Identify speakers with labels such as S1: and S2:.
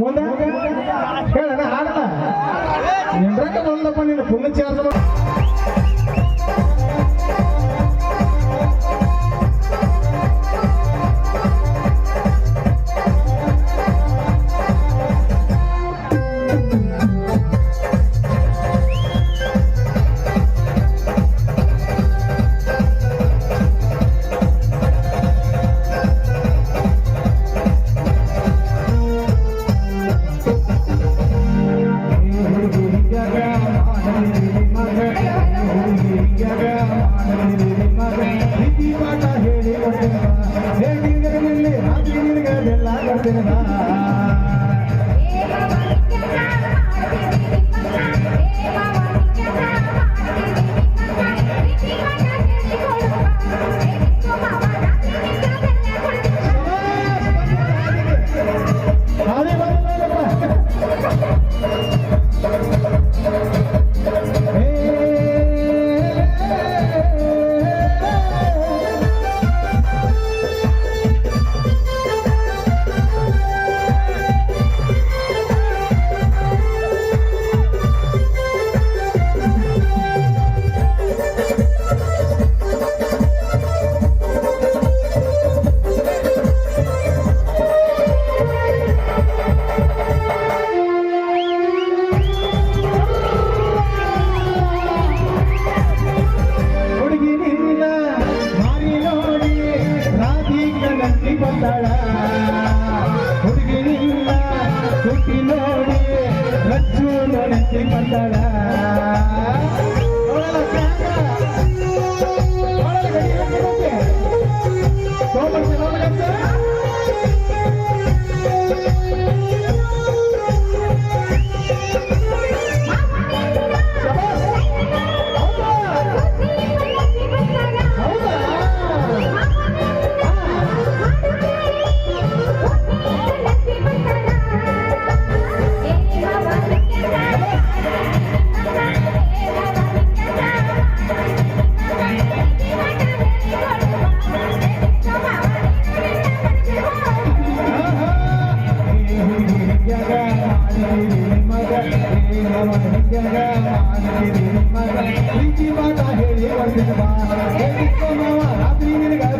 S1: ಮುಂದೆ ಹೇಳಣ ಹಾಡಲ್ಲ ನಿಂದ್ರಕ ಬಂದಪ್ಪ ನೀನು ಪುಣ್ಯ ಚಾರ್ಜ್ ಹೇಳಿಕೊಟ್ಟಿರುವ ಹೇಳಿ ನಿನಗೆ ಅದೆಲ್ಲ ಬರ್ತೀನಿ ni ರಾತ್ರಿ ನಿನಗ ಬೆಲ್ಲ ಬರ್ತಿಲ್ಲ